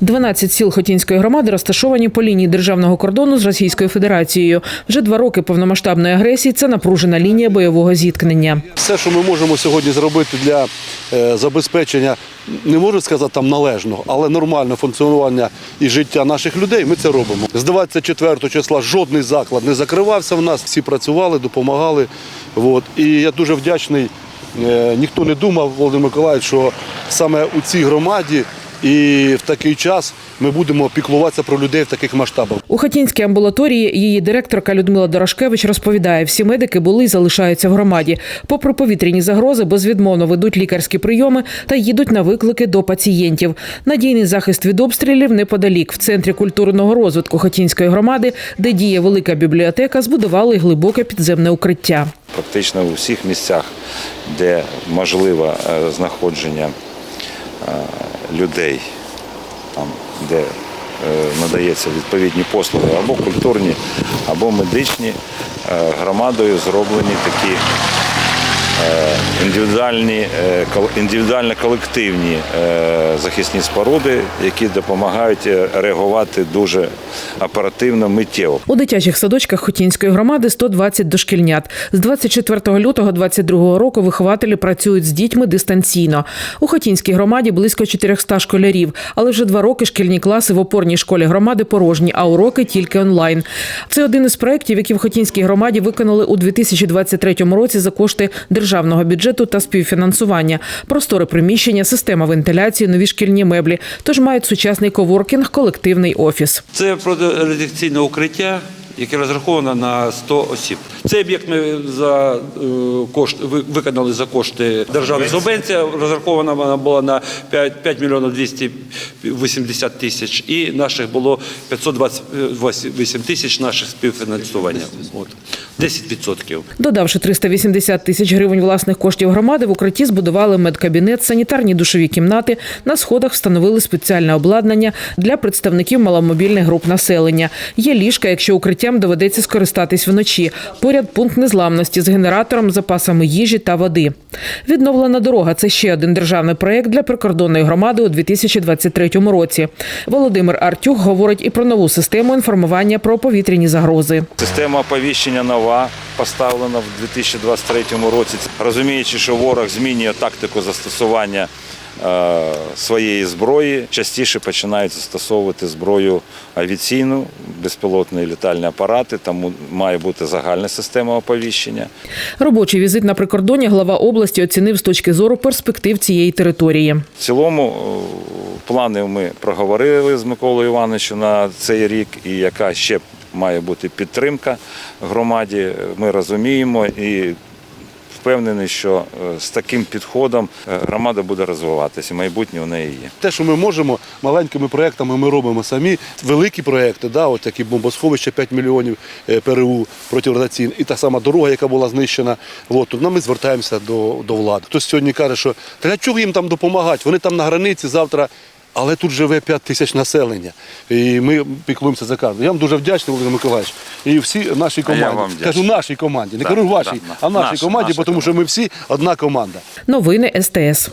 12 сіл Хотінської громади розташовані по лінії державного кордону з Російською Федерацією. Вже два роки повномасштабної агресії це напружена лінія бойового зіткнення. Все, що ми можемо сьогодні зробити для е, забезпечення, не можу сказати там належного, але нормального функціонування і життя наших людей, ми це робимо. З 24 числа жодний заклад не закривався в нас, всі працювали, допомагали. От. І я дуже вдячний. Е, Ніхто не думав, Володимир Миколаївич, що саме у цій громаді і в такий час ми будемо піклуватися про людей в таких масштабах. У Хотінській амбулаторії її директорка Людмила Дорошкевич розповідає, всі медики були і залишаються в громаді. Попри повітряні загрози, безвідмовно ведуть лікарські прийоми та їдуть на виклики до пацієнтів. Надійний захист від обстрілів неподалік. В центрі культурного розвитку Хотінської громади, де діє велика бібліотека, збудували глибоке підземне укриття. Практично у всіх місцях, де можливе е, знаходження е, людей, там, де надається надаються відповідні послуги або культурні, або медичні, е, громадою зроблені такі е, індивідуальні, е, індивідуально-колективні е, захисні споруди, які допомагають е, реагувати дуже оперативно, миттєво. У дитячих садочках Хотінської громади 120 дошкільнят. З 24 лютого 22 року вихователі працюють з дітьми дистанційно. У Хотінській громаді близько 400 школярів, але вже два роки шкільні класи в опорній школі громади порожні, а уроки тільки онлайн. Це один із проєктів, які в Хотінській громаді виконали у 2023 році за кошти державного бюджету та співфінансування. Простори приміщення, система вентиляції, нові шкільні меблі. Тож мають сучасний коворкінг, колективний офіс. Це протирадіаційне укриття, яке розраховано на 100 осіб. Цей об'єкт ми за е, кошт ви- виконали за кошти державної субвенції. Розрахована вона була на 5, 5 мільйонів 280 тисяч, і наших було 528 тисяч наших співфінансування. От 10%. Додавши 380 тисяч гривень власних коштів громади, в укритті збудували медкабінет, санітарні душові кімнати. На сходах встановили спеціальне обладнання для представників маломобільних груп населення. Є ліжка, якщо укриттям доведеться скористатись вночі. Поряд пункт незламності з генератором, запасами їжі та води. Відновлена дорога це ще один державний проєкт для прикордонної громади у 2023 році. Володимир Артюх говорить і про нову систему інформування про повітряні загрози. Система оповіщення нова поставлена в 2023 році. Розуміючи, що ворог змінює тактику застосування своєї зброї, частіше починають застосовувати зброю авіаційну, безпілотні літальні апарати. Тому має бути загальна система оповіщення. Робочий візит на прикордонні глава області оцінив з точки зору перспектив цієї території. В цілому е, плани ми проговорили з Миколою Івановичем на цей рік, і яка ще має бути підтримка громаді. Ми розуміємо і впевнений, що е, з таким підходом е, громада буде розвиватися. Майбутнє у неї є. Те, що ми можемо маленькими проектами, ми робимо самі. Великі проекти, да, от такі бомбосховища 5 мільйонів е, ПРУ протирадіаційне, і та сама дорога, яка була знищена. От, то ми звертаємося до, до влади. Хтось сьогодні каже, що для чого їм там допомагати? Вони там на границі завтра. Але тут живе 5 тисяч населення, і ми піклуємося за кожного. Я вам дуже вдячний, Володимир Миколаївич. І всі нашій команді. вам. Кажу нашій команді, не Да, кажу вашій, да, а нашій наша, команді, наша тому що ми всі одна команда. Новини СТС.